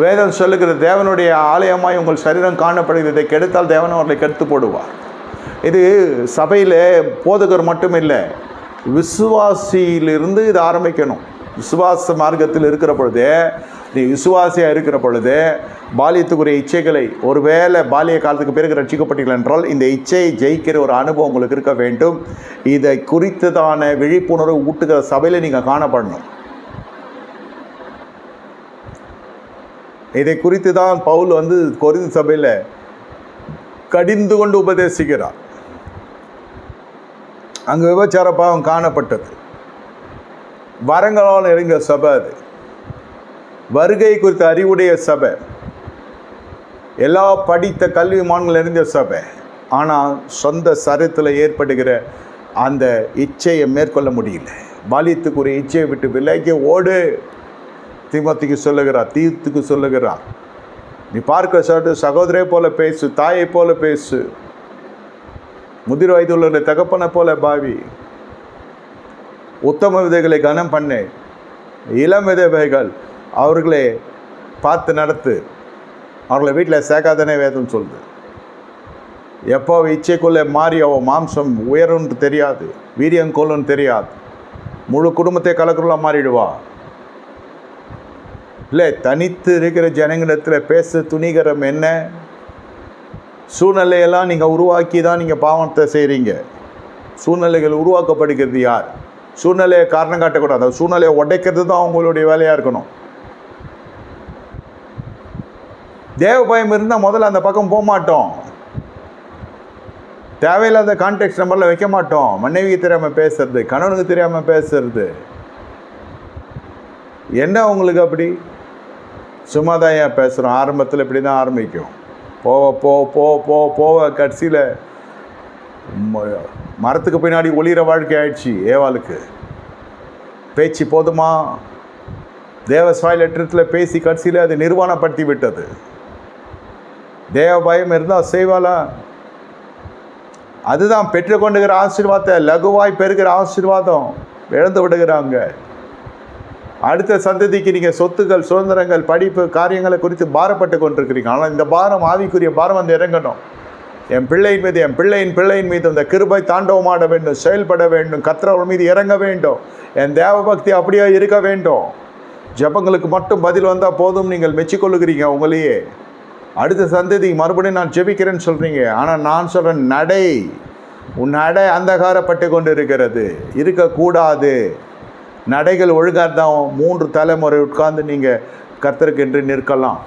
வேதம் சொல்லுகிற தேவனுடைய ஆலயமாய் உங்கள் சரீரம் காணப்படுகிறதை கெடுத்தால் தேவன் அவர்களை கெடுத்து போடுவார். இது சபையில் போதகர் மட்டும் இல்லை விசுவாசியிலிருந்து இது ஆரம்பிக்கணும். விசுவாச மார்க்கத்தில் இருக்கிற பொழுது நீ விசுவாசியாக இருக்கிற பொழுது பாலியத்துக்குரிய இச்சைகளை ஒருவேளை பாலிய காலத்துக்கு பிறகு ரட்சிக்கப்பட்டீர்கள் என்றால் இந்த இச்சையை ஜெயிக்கிற ஒரு அனுபவம் உங்களுக்கு இருக்க வேண்டும். இதை குறித்ததான விழிப்புணர்வு ஊட்டுகிற சபையில் நீங்கள் காணப்படணும். இதை குறித்து தான் பவுல் வந்து கொரிந்து சபையில் கடிந்து கொண்டு உபதேசிக்கிறார். அங்கே விபச்சார பாவம் காணப்பட்டது. வரங்களால் நிறைந்த சபை அது. வருகை குறித்த அறிவுடைய சபை. எல்லா படித்த கல்விமான்கள் நிறைந்த சபை. ஆனால் சொந்த சரத்தில் ஏற்படுகிற அந்த இச்சையை மேற்கொள்ள முடியல. பாலியத்துக்குரிய இச்சையை விட்டு விலகி ஓடு. தீமத்துக்கு சொல்லுகிறார் தீர்த்துக்கு சொல்லுகிறார். நீ பார்க்க சொல்லிட்டு சகோதரே போல பேசு தாயை போல பேசு. முதிர் வயது உள்ள தகப்பனை போல பாவி. உத்தம விதைகளை கனம் பண்ணு. இளம் விதவைகள் அவர்களை பார்த்து நடத்து. அவர்களை வீட்டில் சேர்க்காதனே வேதம் சொல்லுது. எப்போ இச்சைக்குள்ளே மாறி அவள் மாம்சம் உயரும்னு தெரியாது வீரியம் கொல்லுன்னு தெரியாது. முழு குடும்பத்தை கலக்குள்ள மாறிடுவா. இல்லை தனித்து இருக்கிற ஜனங்களிடத்தில் பேச துணிகரம் என்ன? சூழ்நிலையெல்லாம் நீங்கள் உருவாக்கி தான் நீங்கள் பாவத்தை செய்கிறீங்க சூழ்நிலைகள் உருவாக்கப்படுகிறது யார்? சூழ்நிலையை காரணம் காட்டக்கூடாது. அந்த சூழ்நிலையை உடைக்கிறது தான் அவங்களுடைய வேலையாக இருக்கணும். தேவ பயம் இருந்தால் முதல்ல அந்த பக்கம் போக மாட்டோம். தேவையில்லாத கான்டாக்ட் நம்பரில் வைக்க மாட்டோம். மனைவிக்கு தெரியாமல் பேசுறது கணவனுக்கு தெரியாமல் பேசுறது. என்ன உங்களுக்கு அப்படி? சும்மா தான் ஏன் பேசுகிறோம் ஆரம்பத்தில் இப்படி தான் ஆரம்பிக்கும். போவ போ போ போ போவ கடைசியில் ம- மரத்துக்கு பின்னாடி ஒளிர வாழ்க்கை ஆயிடுச்சு ஏவாளுக்கு. பேச்சு போதுமா? தேவ லெட்டரத்தில் பேசி கடைசியில் அது நிர்வாணப்படுத்தி விட்டது. தேவ பயம் இருந்தால் செய்வாளா? அதுதான் பெற்றுக்கொண்டுகிற ஆசீர்வாதத்தை லகுவாய் பெறுகிற ஆசீர்வாதம் இழந்து விடுகிறாங்க. அடுத்த சந்ததிக்கு நீங்கள் சொத்துக்கள் சுதந்திரங்கள் படிப்பு காரியங்களை குறித்து பாரப்பட்டு கொண்டிருக்கிறீங்க. ஆனால் இந்த பாரம் ஆவிக்குரிய பாரம் வந்து இறங்கணும். என் பிள்ளையின் மீது என் பிள்ளையின் பிள்ளையின் மீது இந்த கிருபை தாண்டவமாட வேண்டும் செயல்பட வேண்டும் கத்திரவள் மீது இறங்க வேண்டும். என் தேவபக்தி அப்படியே இருக்க வேண்டும். ஜெபங்களுக்கு மட்டும் பதில் வந்தால் போதும் நீங்கள் மெச்சிக்கொள்ளுகிறீங்க உங்களையே. அடுத்த சந்ததி மறுபடியும் நான் ஜெபிக்கிறேன்னு சொல்கிறீங்க ஆனால் நான் சொல்கிறேன் நடை. உன் நடை அந்தகாரப்பட்டு கொண்டு இருக்கிறது இருக்கக்கூடாது. நடைகள் ஒழுங்காக தான் மூன்று தலைமுறை உட்கார்ந்து நீங்கள் கர்த்தருக்கென்று நிற்கலாம்.